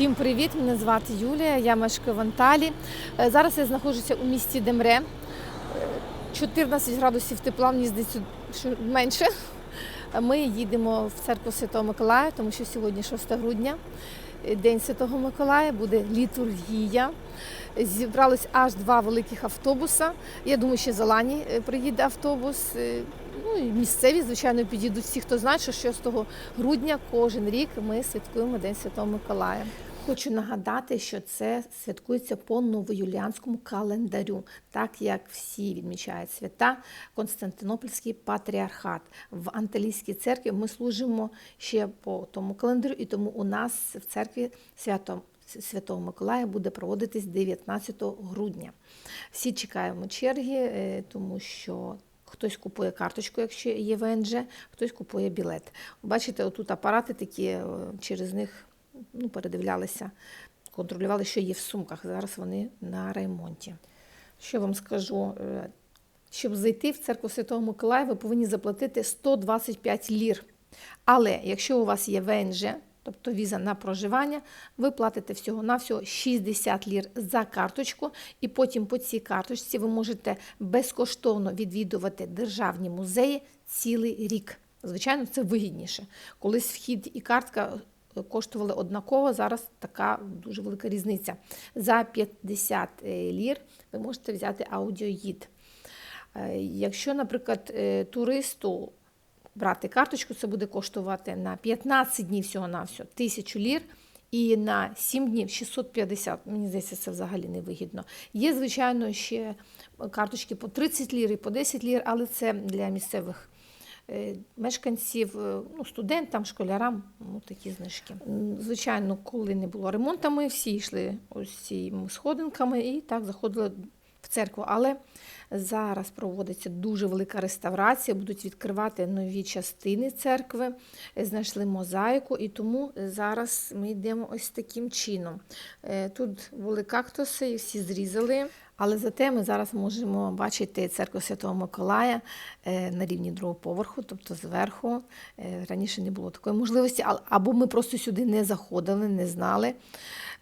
Всім привіт! Мене звати Юлія, я мешкаю в Анталі. Е, Зараз я знаходжуся у місті Демре. Е, 14 градусів тепла, мені здається, менше. Е, Ми їдемо в церкву Святого Миколая, тому що сьогодні 6 грудня, е, День Святого Миколая, буде літургія. Зібралось аж два великих автобуса. Я думаю, ще з Алані е, приїде автобус. Е, Ну і місцеві, звичайно, підійдуть всі, хто знає, що 6 грудня кожен рік ми святкуємо День Святого Миколая. Хочу нагадати, що це святкується по новоюліанському календарю, так як всі відмічають свята Константинопольський патріархат. В Анталійській церкві ми служимо ще по тому календарю, і тому у нас в церкві свято Святого Миколая буде проводитись 19 грудня. Всі чекаємо черги, е, тому що Хтось купує карточку, якщо є ВНЖ, хтось купує білет. Бачите, отут апарати такі, е, через них ну, передивлялися, контролювали, що є в сумках. Зараз вони на ремонті. Що вам скажу? Е, Щоб зайти в церкву Святого Миколая, ви повинні заплатити 125 лір. Але якщо у вас є ВНЖ, тобто віза на проживання, ви платите всього-навсього 60 лір за карточку, і потім по цій карточці ви можете безкоштовно відвідувати державні музеї цілий рік. Звичайно, це вигідніше. Колись вхід і картка коштували однаково, зараз така дуже велика різниця. За 50 лір ви можете взяти аудіогід. Е, Якщо, наприклад, е, туристу брати карточку, це буде коштувати на 15 днів всього-навсього 1000 лір. І на 7 днів 650. Мені здається, це взагалі не вигідно. Є, звичайно, ще карточки по 30 лір і по 10 лір, але це для місцевих е, мешканців, е, ну, студентам, школярам, ну, такі знижки. Звичайно, коли не було ремонту, ми всі йшли ось цими сходинками і так заходили в церкву. Але зараз проводиться дуже велика реставрація, будуть відкривати нові частини церкви, Е, знайшли мозаїку, і тому зараз ми йдемо ось таким чином. Е, Тут були кактуси, всі зрізали. Але зате ми зараз можемо бачити церкву Святого Миколая е, на рівні другого поверху, тобто зверху. Е, Раніше не було такої можливості, або ми просто сюди не заходили, не знали.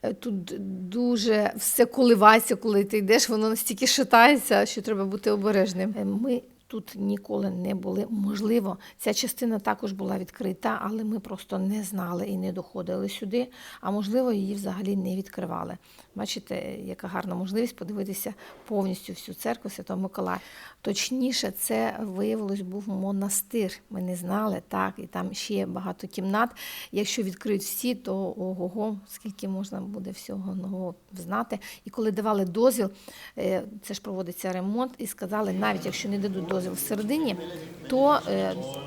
Е, Тут дуже все коливається, коли ти йдеш, воно настільки шатається, що треба бути обережним. Ми тут ніколи не були. Можливо, ця частина також була відкрита, але ми просто не знали і не доходили сюди. А можливо, її взагалі не відкривали. Бачите, яка гарна можливість подивитися повністю всю церкву Святого Миколая. Точніше, це виявилось був монастир. Ми не знали, так, і там ще є багато кімнат. Якщо відкриють всі, то ого, скільки можна буде всього нового знати. І коли давали дозвіл, е, це ж проводиться ремонт, і сказали, навіть якщо не дадуть дозвіл железо всередині, то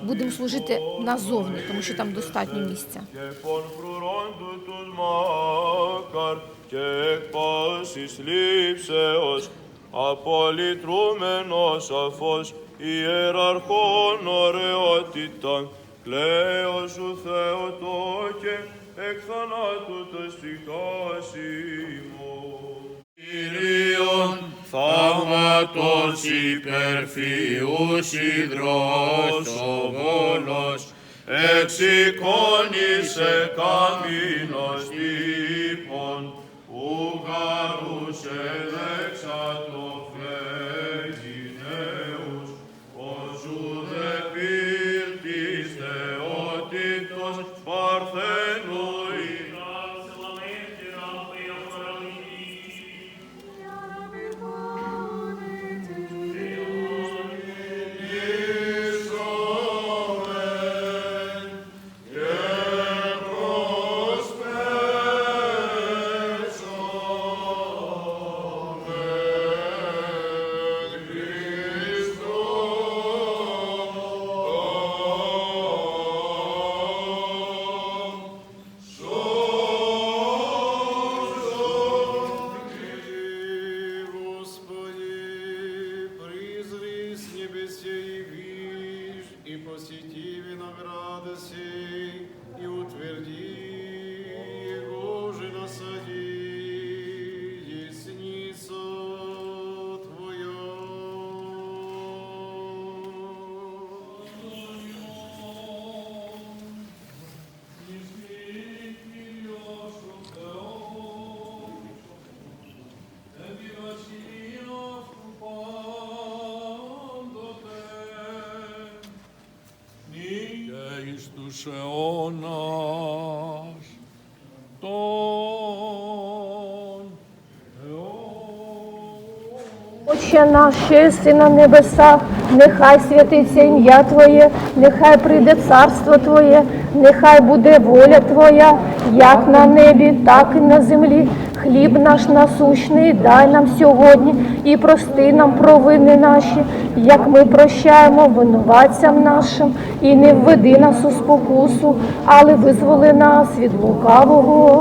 будемо служити назовні, тому що там достатньо місця. Απολυτρούμενος αφός, ιεραρχών ωραιότητα, κλαίω σου Θεό το και εκ θανάτου το στοιχάσιμο. Κυρίων θαύματος υπερφυούς υδρός ο βόλος εξηκώνησε καμίνος τύπων ουγαρούσε δεξατο Тон. Отче наш, що єси на небесах, нехай святиться ім'я Твоє, нехай прийде царство Твоє, нехай буде воля Твоя, як на небі, так і на землі. Хліб наш насущний дай нам сьогодні і прости нам провини наші, як ми прощаємо винуватцям нашим, і не введи нас у спокусу, але визволи нас від лукавого.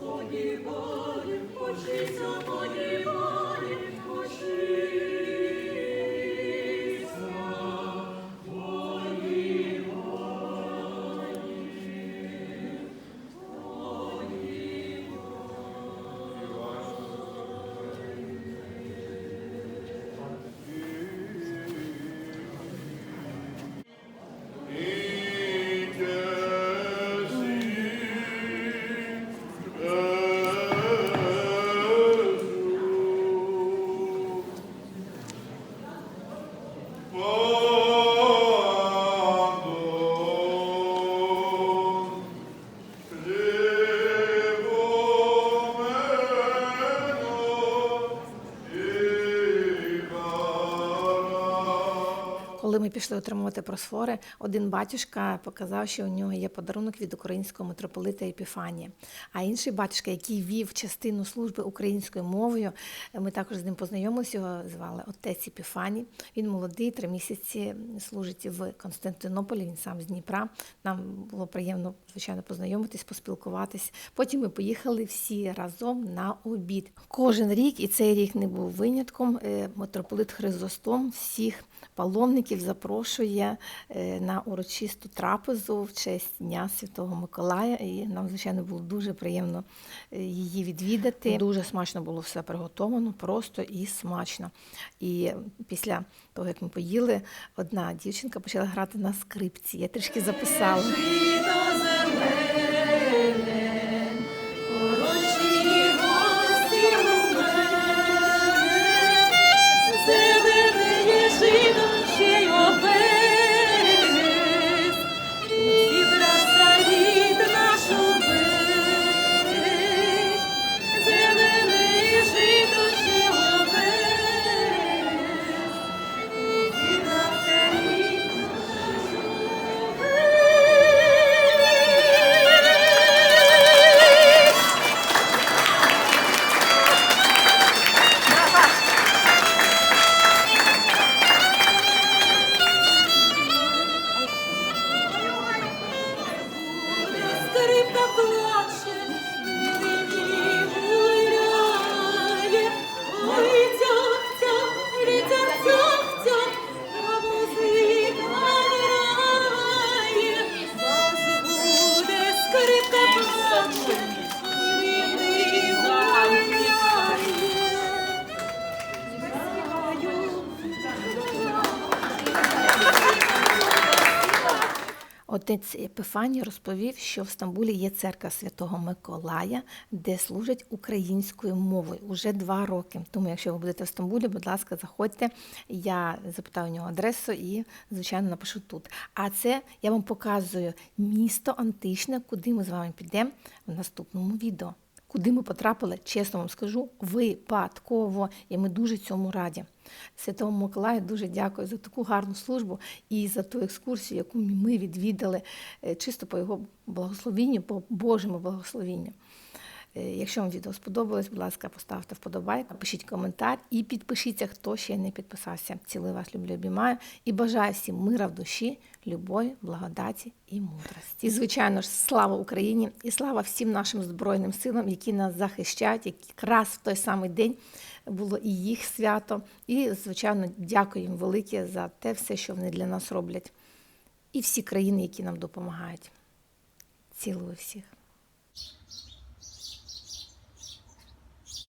Коли ми пішли отримувати просфори, один батюшка показав, що у нього є подарунок від українського митрополита Епіфанія. А інший батюшка, який вів частину служби українською мовою, ми також з ним познайомилися. Його звали отець Епіфаній. Він молодий, три місяці служить в Константинополі. Він сам з Дніпра. Нам було приємно, звичайно, познайомитись, поспілкуватись. Потім ми поїхали всі разом на обід. Кожен рік, і цей рік не був винятком. е, Митрополит Хризостом всіх паломників запрошує е, на урочисту трапезу в честь Дня Святого Миколая. І нам, звичайно, було дуже приємно е, її відвідати. Дуже смачно було все приготовано, просто і смачно. І після того, як ми поїли, одна дівчинка почала грати на скрипці. Я трішки записала. Отець Епифаній розповів, що в Стамбулі є церква Святого Миколая, де служать українською мовою уже два роки. Тому, якщо ви будете в Стамбулі, будь ласка, заходьте. Я запитаю у нього адресу і, звичайно, напишу тут. А це я вам показую місто античне, куди ми з вами підемо в наступному відео. Куди ми потрапили, чесно вам скажу, випадково. І ми дуже цьому раді. Святому Миколаю дуже дякую за таку гарну службу і за ту екскурсію, яку ми відвідали е, чисто по його благословінню, по Божому благословінню. Е, Якщо вам відео сподобалось, будь ласка, поставте вподобайку, пишіть коментар і підпишіться, хто ще не підписався. Цілую вас, люблю, обіймаю і бажаю всім мира в душі, любові, благодаті і мудрості. І, звичайно ж, слава Україні і слава всім нашим збройним силам, які нас захищають, які якраз в той самий день було і їх свято. І, звичайно, дякую їм велике за те все, що вони для нас роблять. І всі країни, які нам допомагають. Цілую всіх.